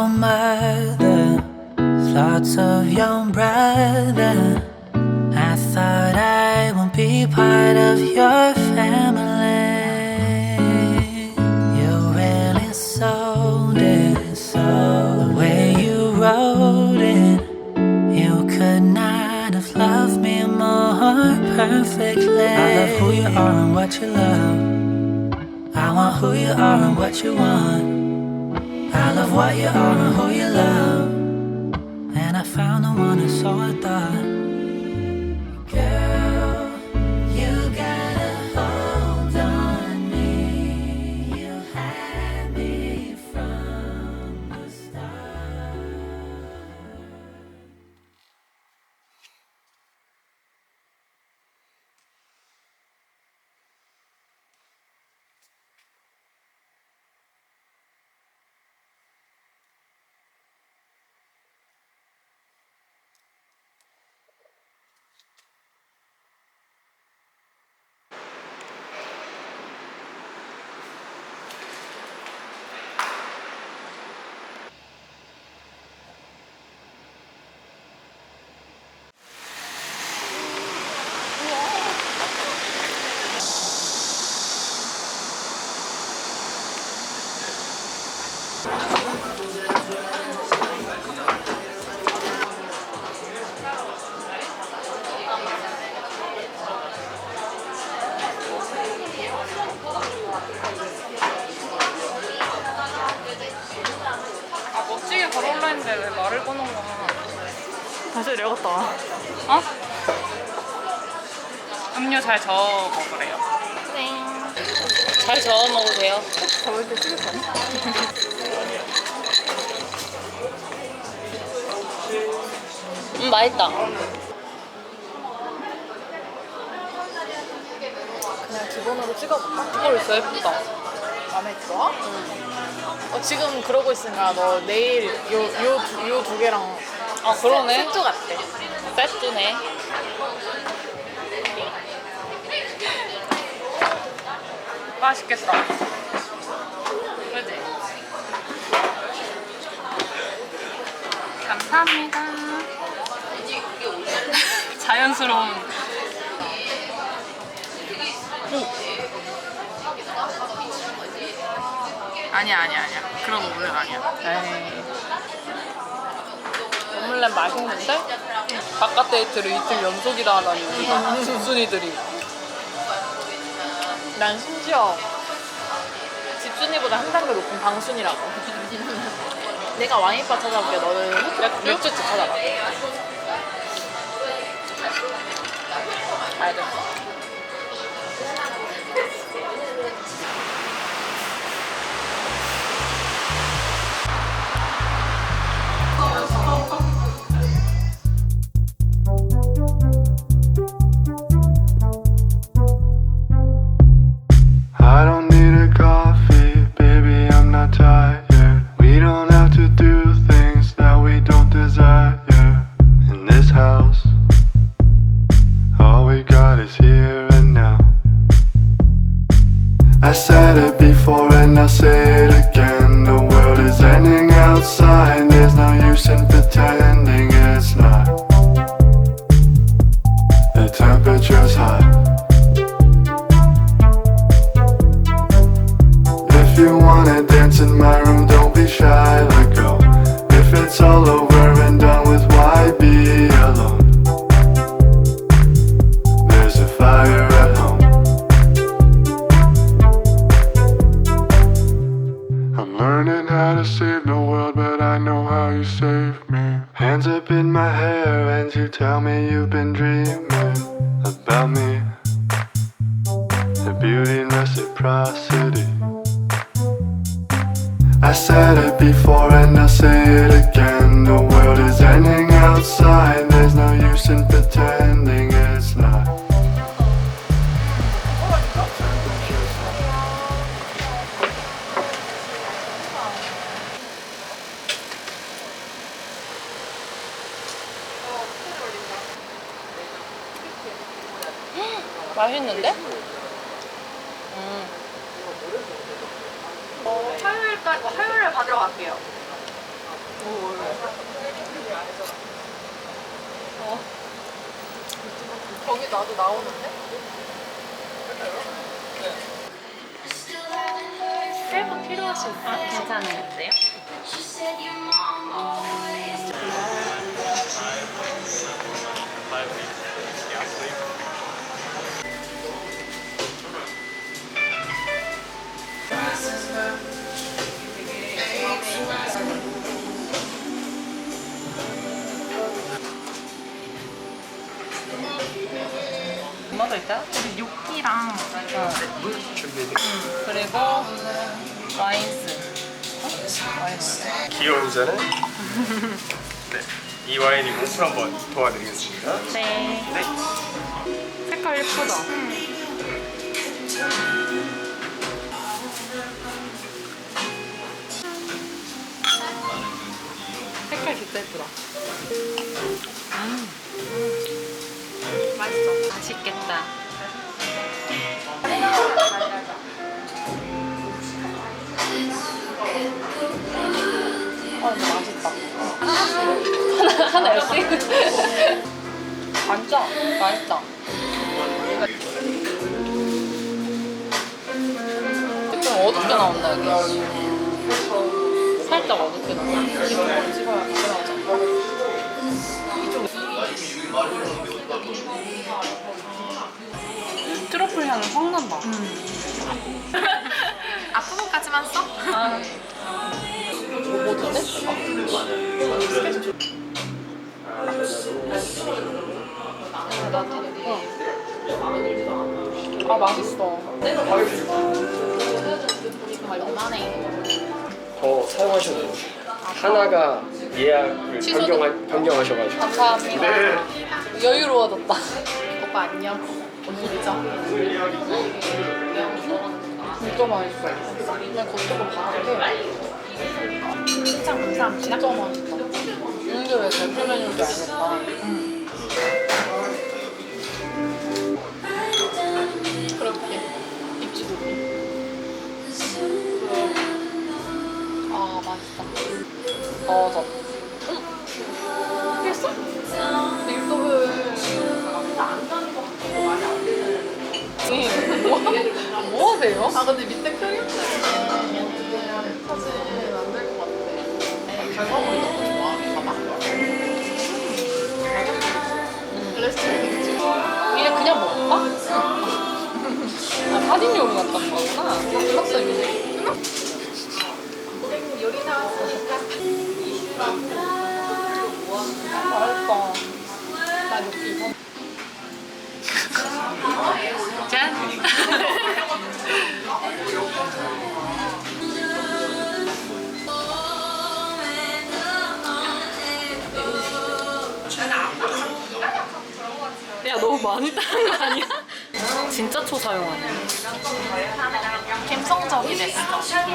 old mother, thoughts of your brother. I thought I won't be part of your family. You really sold it, so the way you wrote it, you could not have loved me more perfectly. I love who you are and what you love. I want who you are and what you want. Love what you are and who you love. 아 멋지게 걸어올라 했는데 왜 말을 꺼놓은 거야? 다시 내려갔다 와. 어? 음료 잘 저어 먹으래요. 잘 저어 먹으세요. 저럴 때 찍을 거니? 음 맛있다. 그냥 기본으로 찍어볼까? 헐 진짜 예쁘다. 마음에 들어? 어, 지금 그러고 있으니까 너 내일 요요요 두 개랑 아 그러네. 세트 같대. 세트네. 맛있겠다. 그지? 감사합니다. 자연스러운. 아니야 아니야 아니야. 그런 오믈렛 아니야. 에이. 오믈렛 맛있는데 바깥 데이트를 이틀 연속이나 하다니 우리가 집순이들이 난 심지어 집순이보다 한 단계 높은 방순이라고. 내가 와인바 찾아볼게. 너는 맥주? 맥주집 찾아봐. 알겠어 to save the world, but I know how you save me. Hands up in my hair, and you tell me you've been dreaming about me. The beauty and reciprocity. I said it before and I'll say it again. The world is ending outside. There's no use in pretending 맛있는데? 어, 화요일까지 화요일에 받으러 갈게요. 어. 거기 나도 나오는데? 셀프 필요하실까? 괜찮은데요? 뭐 더 있다? 우리 뇨끼랑 그리고 와인스. 와인스. 기여우자는 네, 이 와인이 오픈 한번 도와드리겠습니다. 네. 네. 색깔 예쁘다. 색깔 진짜 예쁘다. 음. 맛있겠다. 아, 이거 맛있다. 하나, 하나씩? 진짜 맛있다. 좀 어둡게 나온다 여기. 살짝 어둡게 나온다. 이쪽으로 찍어야 나오잖아. 트러플 향이 확 난다. 앞부분까지만 써? 아. 뭐, 뭐? 아 맛있어. 더 사용하셔도 돼요. 하나가 예약을 취소도- 변경하, 변경하셔가지고. 감사합니다. 네. 여유로워졌다. 오빠 안녕. 진짜. 진짜 맛있어. 그냥 겉으로 봤는데 진짜 감사합니다. 진짜 맛있다. 이게 왜 대표 메뉴인지 알겠다. 그렇게 입지도 아 맛있다. 어, 저. 그냥 그냥 먹을까? 아 사진용으로 갔던 거구나. 끝났어 이제. 많이 따는 거 아니야? 진짜 초사용하네. 감성적이네 진짜.